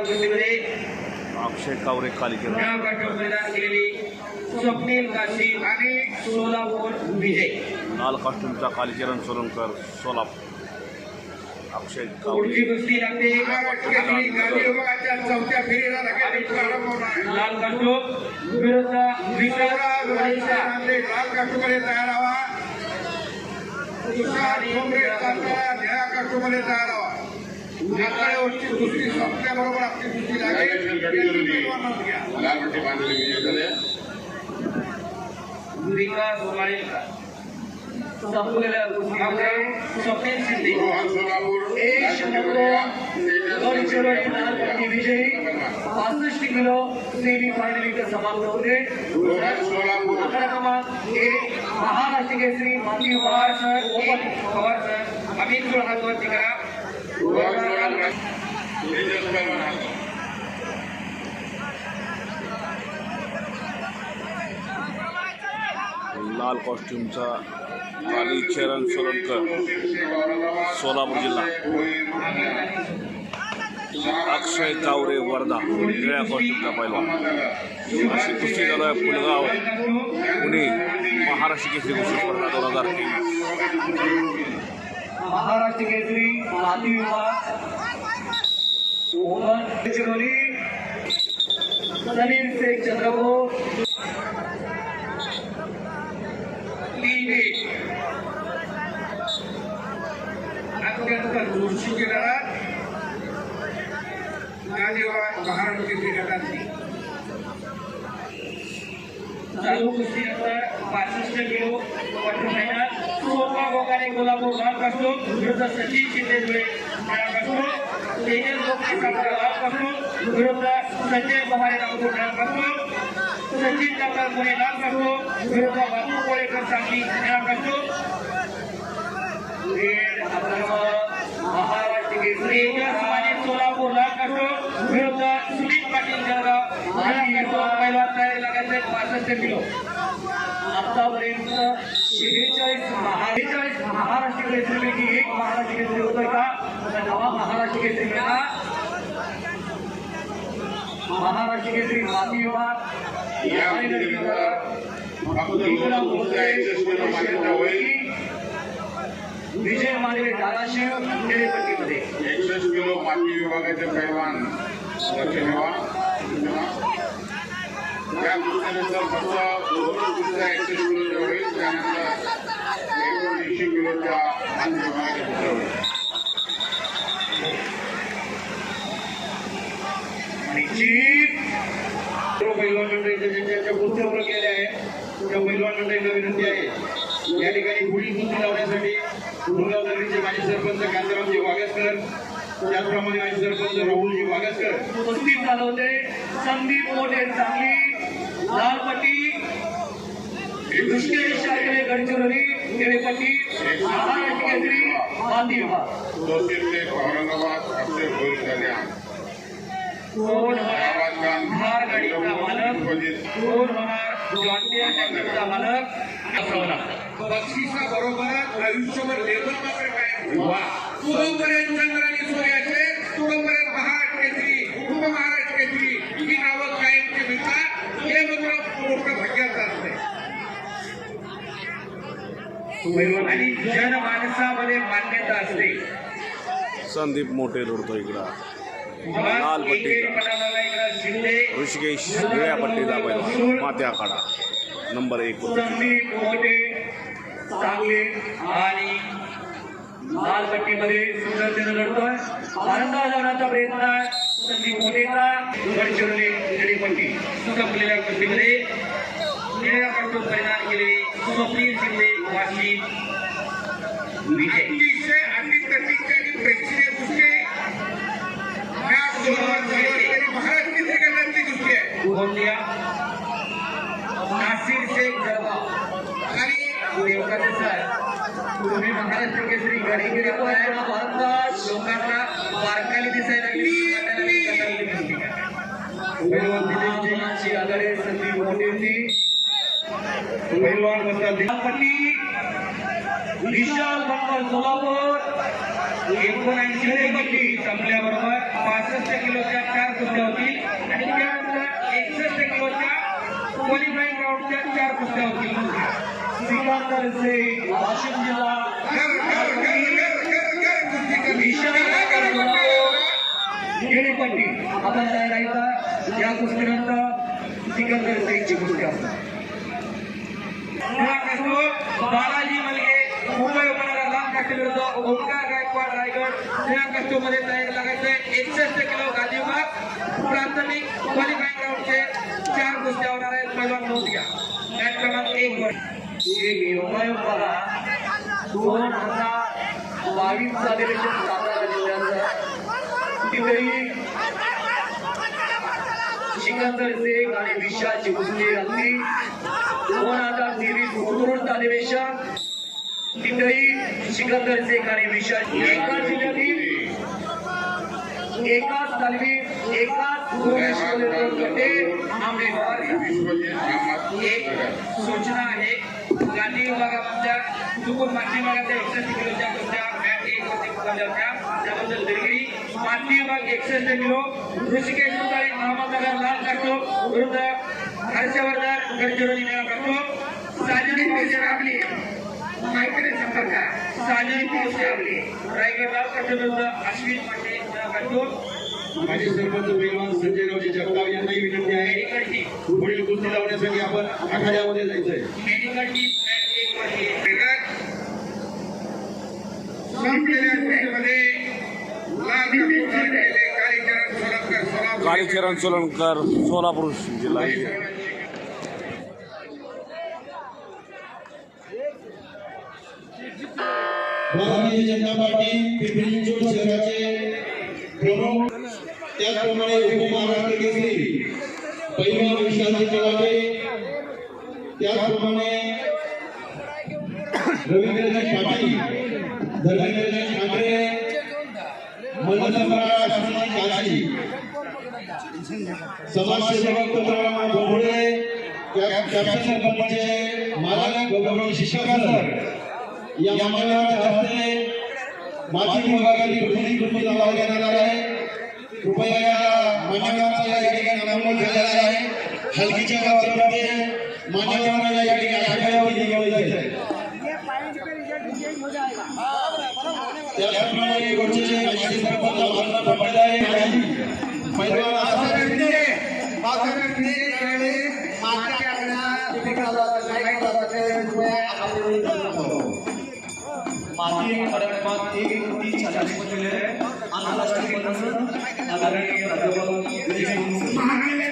कुस्तीमध्ये अक्षय कावरे केलेली स्वप्नील काशी आणि सोलापूर विजय. लाल कास्ट्यूमचा कालीचरण सोलंकर सोलापूर अक्षय कावरे. पुढची कुस्ती लागते. गांधी विभागाच्या चौथ्या फेरीला लगेच प्रारंभ होणार आहे. लाल विरुद्ध विशाल काठूमध्ये तयार व्हा तुषार ठोंबरे निळ्या तयार आता एवढी कुस्ती संपल्याबरोबर आपली कुस्ती लागेल पैलवानात घ्या. लालपट्टी बांधलेली विजय झाले विकास वाळेकर संपलेल्या कुस्तीमध्ये स्वप्नील शिंदे रोहन सोलापूर एक लालपट्टी शतक बघूया. गडचिरोली लालपट्टी विजयी पासष्ट किलो सेमी फायनल इथं समाप्त होते रोहन सोलापूर अकरा क्रमांक एक महाराष्ट्र केसरी माती Pawar sir open Pawar sir Amit हात वरती लाल कॉस्ट्यूमचा कालीचरण सोलंकर शेख सोलापूर जिल्हा. अक्षय कावरे वर्धा निळ्या कॉस्ट्युमचा पहिला अशी कुस्ती चालू आहे पुलगाव पुणे महाराष्ट्र केसरी कुस्ती स्पर्धा दोन हजार तेवीस महाराष्ट्र केसरी गडचिरोली सलीम शेख चंद्रपूर तीन एक. अत्यंत महाराष्ट्र चालू कुस्ती पासष्ट किलो क्वार्टर फायनल कोल्हापूर विरुद्ध सचिन शिंदे धुळे निळा तेजस सातारा. लाल कास्टो संजय पवारे नागपूर निळा सचिन कोळेकर सांगली महाराष्ट्र केसरी तेजस सोलापूर सुनील पाटील जळगाव पहिला तयारी लागायचे पासष्ट किलो आतापर्यंत शेहेचाळीस महाराष्ट्र केसरीपैकी एक महाराष्ट्र केसरी होतोय का नवा महाराष्ट्र केसरी महाराष्ट्र केसरी माती विभाग कुस्तीनंतर विजय मानवे धाराशिव खेळपट्टीमध्ये एकसष्ट किलो माती विभागाचे पैलवान लक्ष ठेवा. या कुस्त्यानंतर फक्त दोन कुस्त्या एकसष्ट किलोच्या होईल त्यानंतर एकोणऐंशी किलोच्या माती विभागाच्या होईल. आणि पैलवान ज्यांच्या ज्यांच्या कुस्त्या केल्या त्या पैलवान मंडळीला विनंती आहे. या ठिकाणी पुढील कुस्ती लावण्यासाठी गुरगाव नगरीचे माजी सरपंच कांतारामजी वागसकर त्याचप्रमाणे माजी सरपंच राहुलजी वागसकर. कुस्ती चालवते. संदीप मोठे चांगली. लालपटी ऋषिकेश शास्त्री गडचिरोली. केळीपट्टी. महाराष्ट्र केसरी. गांधी विभाग. औरंगाबाद असे होईल कोण होणार? हार गाडीचा मालक. कोण होणार? जॉन्टियर टॅक्टरचा मालक. असावला बक्षिसाबरोबरच आयुष्यभर लेबल मात्र काय? वा. तोपर्यंत चंद्राने सूर्याचे तोपर्यंत महाराष्ट्र केसरी उपमहाराष्ट्र केसरी ही नावं कायमची मिळतात. हे मात्र मोठं भाग्याचं असते आणि जनमानसामध्ये मान्यता असते. संदीप मोठे लढतो इकडं. लाल पट्टी. शिंदे ऋषिकेश निळ्या पट्टीचा पहिला माते आखाडा. नंबर एक चांगले आणि लाल पट्टीमध्ये सुंदरतेनं लढतोय आनंदा लावण्याचा प्रयत्न आहे संदीप मोठेचा गडचिरोली निळी पट्टी संपलेल्या कुस्तीमध्ये निळ्या पट्टून परिधान केलेले स्वप्नील शिंदे वाशी विजय कुस्ती आहे गोंदिया नासिर शेख जळगाव आणि देवकाचे सर। तुम्ही महाराष्ट्र केसरी गाडी केली भारतात लोकांना बारकाली दिसायला लागली पैलवान दिलीपजी आघाडी संदीप मोठेजी पैलवान म्हणतात दिलापट्टी विशाल बंगाल सोलापूर एकोणऐंशी पट्टी संपल्याबरोबर पासष्ट किलोच्या चार कुस्त्या होतील आणि त्यानंतर एकसष्ट किलोच्या क्वालिफाईंग राऊंडच्या चार कुस्त्या होतील सिकंदर वाशिम जिल्हा. गेली आपण काय राहायचा का या कुस्तीनंतर सिकंदर शेखची गोष्टी असणार बालाजी मलगे मुंबई उपनगर लाल काष्टी विरुद्ध ओंकार गायकवाड रायगड. या कस्टोमध्ये तयार लागायचे एकसष्ट किलो गादी एक योगायोग बघा दोन हजार बावीस अधिवेशन सातारा जिल्ह्याचं तिथेही शेख आणि विशालची कुस्ती असली दोन हजार तेवीस उत्कृष्ट अधिवेशन तिथेही सिकंदर शेख आणि एका जिल्ह्यातील एकाच तालमी एकाच मध्ये आंबेगाव एक सूचना आहे. गांधी विभागाच्या चुकून मागणी विभागाच्या एकसष्ट किलोच्या कुस्त्या मॅट एक वरती पुकारल्या होत्या त्याबद्दल दिलगिरी. मागणी विभाग एकसष्ट किलो. ऋषिकेश सुतारी अहमदनगर लाल काटो विरुद्ध हर्षवर्धन गडचिरोली मेळा काटो सार्वजनिक पेशे आपली माहिती संपर्क. सार्वजनिक पेशे आपली रायगड लाल काटो विरुद्ध अश्विन पाटील काटो माजी सरपंच वेगवान संजय रावजी धारण केले कालीचरण सोलंकर सोलापूर. कालीचरण सोलनकर सोलापूर जिल्हा. भारतीय जनता पार्टी पिंपरी चिंचवड शहराचे प्रमुख त्याचप्रमाणे उपमहाराष्ट्र केसरी पैलवान विशालजी जगावे त्याचप्रमाणे रवींद्रजी पाटील धर्मेंद्रजी ठाकरे मनसंग्रह अश्विनी काशी समाजसेवक तुकाराम भोवळे कॅप्टन कंपनीचे मालक गौरव शिक्षकासर या मंडळाच्या हस्ते माजी विभागातील प्रमुख कृती लावला जाणार आहे. कृपया या मान्यवरांचा या ठिकाणी झालेला आहे. हलकीच्या गावामध्ये मान्यवरांना या ठिकाणी आखाड्यावरती निवडायचं आहे त्याचप्रमाणे गोडचे माजी सरपंच आमदार पटलेला आहे पैलवान असा माती खडकबाग एक एकोणतीस छात्रांनी बनलेले आहे आंतरराष्ट्रीय आदरणीय प्राध्यापक विजय